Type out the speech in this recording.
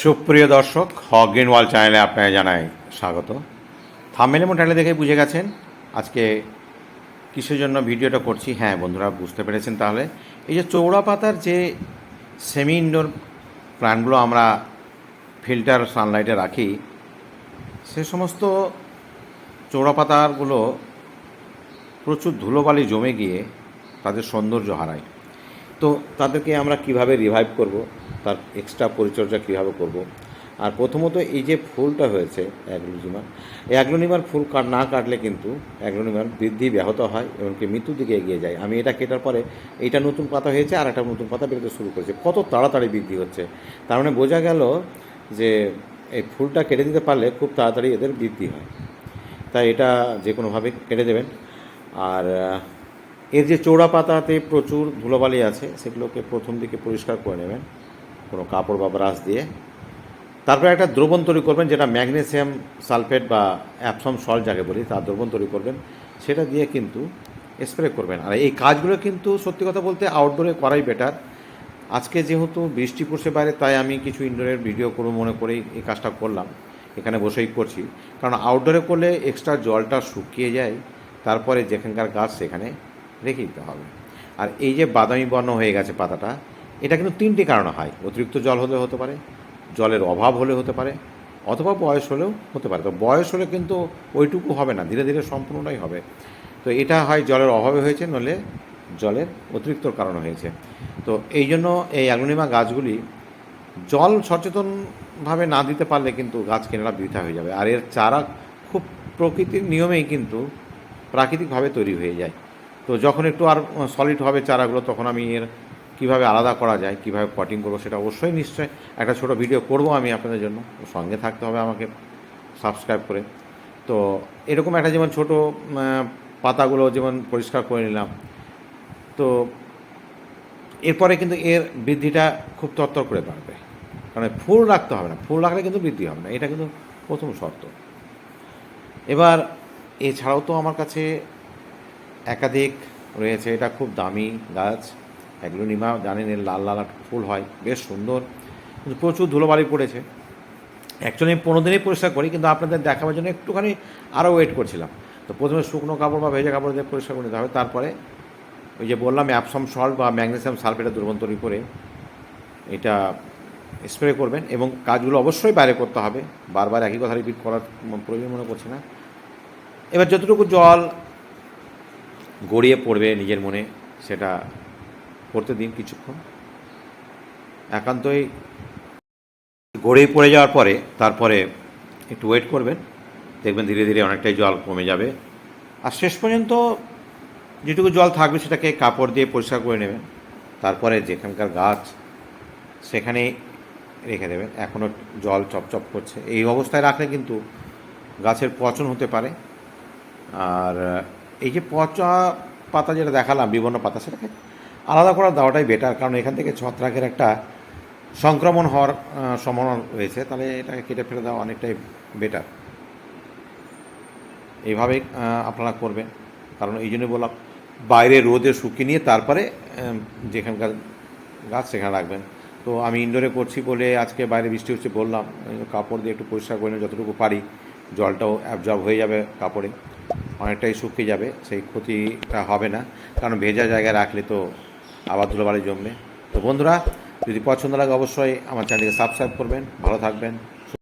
সুপ্রিয় দর্শক, হক গ্রিন ওয়াল চ্যানেলে আপনাকে জানাই স্বাগত। থামেল এবং টাইলে দেখে বুঝে গেছেন আজকে কিসের জন্য ভিডিওটা করছি। হ্যাঁ বন্ধুরা, বুঝতে পেরেছেন তাহলে। এই যে চৌড়া পাতার যে সেমি ইনডোর প্ল্যান্টগুলো আমরা ফিল্টার সানলাইটে রাখি, সে সমস্ত চৌড়া পাতাগুলো প্রচুর ধুলোবালি জমে গিয়ে তাদের সৌন্দর্য হারায়। তো তাদেরকে আমরা কীভাবে রিভাইভ করব? তার এক্সট্রা পরিচর্যা কীভাবে করব? আর প্রথমত এই যে ফুলটা হয়েছে, অ্যাগ্লোনিমার, এই অ্যাগ্লোনিমার ফুল কাট, না কাটলে কিন্তু অ্যাগ্লোনিমার বৃদ্ধি ব্যাহত হয় এমনকি মৃত্যুর দিকে এগিয়ে যায়। আমি এটা কেটার পরে এইটা নতুন পাতা হয়েছে আর একটা নতুন পাতা বেরোতে শুরু করেছে। কত তাড়াতাড়ি বৃদ্ধি হচ্ছে। তার মানে বোঝা গেল যে এই ফুলটা কেটে দিতে পারলে খুব তাড়াতাড়ি এদের বৃদ্ধি হয়। তাই এটা যে কোনোভাবে কেটে দেবেন। আর, এর যে চৌড়া পাতাতে প্রচুর ধুলোবালি আছে, সেগুলোকে প্রথম দিকে পরিষ্কার করে নেবেন। কোনো কাপড় বা ব্রাশ দিয়ে। তারপরে একটা দ্রবণ তৈরি করবেন, যেটা ম্যাগনেসিয়াম সালফেট বা অ্যাপসম সল্ট যাকে বলি তার দ্রবণ তৈরি করবেন। সেটা দিয়ে কিন্তু স্প্রে করবেন। আর এই কাজগুলো কিন্তু সত্যি কথা বলতে আউটডোরে করাই বেটার আজকে যেহেতু বৃষ্টি পড়ছে বাইরে, তাই আমি কিছু ইনডোরের ভিডিও করব, মনে করেই এই কাজটা করলাম। এখানে বসেই করছি। কারণ আউটডোরে করলে এক্সট্রা জলটা শুকিয়ে যায়, তারপরে যেখানকার গাছ সেখানে রেখে দিতে হবে। আর এই যে বাদামি বর্ণ হয়ে গেছে পাতাটা এটা কিন্তু তিনটি কারণে হয়। অতিরিক্ত জল হলে হতে পারে, জলের অভাব হলে হতে পারে, অথবা বয়স হলেও হতে পারে। তো বয়স হলে কিন্তু ওইটুকু হবে না, ধীরে ধীরে সম্পূর্ণটাই হবে। তো এটা হয় জলের অভাবে হয়েছে নলে জলের অতিরিক্ত কারণ হয়েছে। তো এই জন্য এই অ্যাগ্লোনিমা গাছগুলি জল সচেতনভাবে না দিতে পারলে কিন্তু গাছ কেনারা বৃথা হয়ে যাবে। আর এর চারা খুব প্রকৃতির নিয়মেই কিন্তু প্রাকৃতিকভাবে তৈরি হয়ে যায়। তো যখন একটু আর সলিড হবে চারাগুলো, তখন আমি এর কীভাবে আলাদা করা যায়, কীভাবে পটিং করব সেটা অবশ্যই নিশ্চয়ই একটা ছোট ভিডিও করব আমি আপনাদের জন্য। সঙ্গে থাকতে হবে আমাকে সাবস্ক্রাইব করে। তো এরকম একটা যেমন ছোট পাতাগুলো যেমন পরিষ্কার করে নিলাম। তো এরপরে কিন্তু এর বৃদ্ধিটা খুব তত্তর করে বাড়বে। কারণ ফুল রাখতে হবে না, ফুল রাখলে কিন্তু বৃদ্ধি হবে না, এটা কিন্তু প্রথম শর্ত। এবার এছাড়াও তো আমার কাছে একাধিক রয়েছে, এটা খুব দামি গাছ। অ্যাগ্লোনিমা জানেন এর লাল লাল ফুল হয়, বেশ সুন্দর। কিন্তু প্রচুর ধুলোবালি পড়েছে। অ্যাকচুয়ালি আমি পনেরো দিনেই পরিষ্কার করি, কিন্তু আপনাদের দেখাবার জন্য একটুখানি আরও ওয়েট করছিলাম। তো প্রথমে শুকনো কাপড় বা ভেজা কাপড় দিয়ে পরিষ্কার করে নিতে হবে, তারপরে ওই যে বললাম অ্যাপসম সল্ট বা ম্যাগনেসিয়াম সালফেটের দ্রবণ তৈরি করে এটা স্প্রে করবেন এবং কাজগুলো অবশ্যই বাইরে করতে হবে। বারবার একই কথা রিপিট করার প্রয়োজন মনে করছে না। এবার যতটুকু জল গড়িয়ে পড়বে নিজের মনে, সেটা করতে দিন কিছুক্ষণ। একান্তই গড়িয়ে পড়ে যাওয়ার পরে তারপরে একটু ওয়েট করবেন। দেখবেন ধীরে ধীরে অনেকটাই জল কমে যাবে। আর শেষ পর্যন্ত যেটুকু জল থাকবে সেটাকে কাপড় দিয়ে পরিষ্কার করে নেবেন। তারপরে যেখানকার গাছ, সেখানে রেখে দেবেন। এখনও জল চপচপ করছে। এই অবস্থায় রাখলে কিন্তু গাছের পচন হতে পারে। আর এই যে পচা পাতা যেটা দেখালাম বিভিন্ন পাতা, সেটাকে আলাদা করা দেওয়াটাই বেটার কারণ এখান থেকে ছত্রাকের একটা সংক্রমণ হওয়ার সম্ভাবনা রয়েছে, তাহলে এটাকে কেটে ফেলে দেওয়া অনেকটাই বেটার এইভাবেই আপনারা করবেন। কারণ এই জন্য বললাম, বাইরে রোদে শুকিয়ে নিয়ে তারপরে যেখানকার গাছ সেখানে রাখবেন। তো আমি ইনডোরে করছি বলে আজকে বাইরে বৃষ্টি হচ্ছে বললাম কাপড় দিয়ে একটু পরিষ্কার করে যতটুকু পারি, জলটাও অ্যাবজর্ব হয়ে যাবে কাপড়ে। অনেকটাই শুকিয়ে যাবে, সেই ক্ষতিটা হবে না। কারণ ভেজা জায়গায় রাখলে তো আবার ধুলোবালি জমবে। তো বন্ধুরা, যদি পছন্দ লাগে অবশ্যই আমার চ্যানেলকে সাবস্ক্রাইব করবেন, ভালো থাকবেন।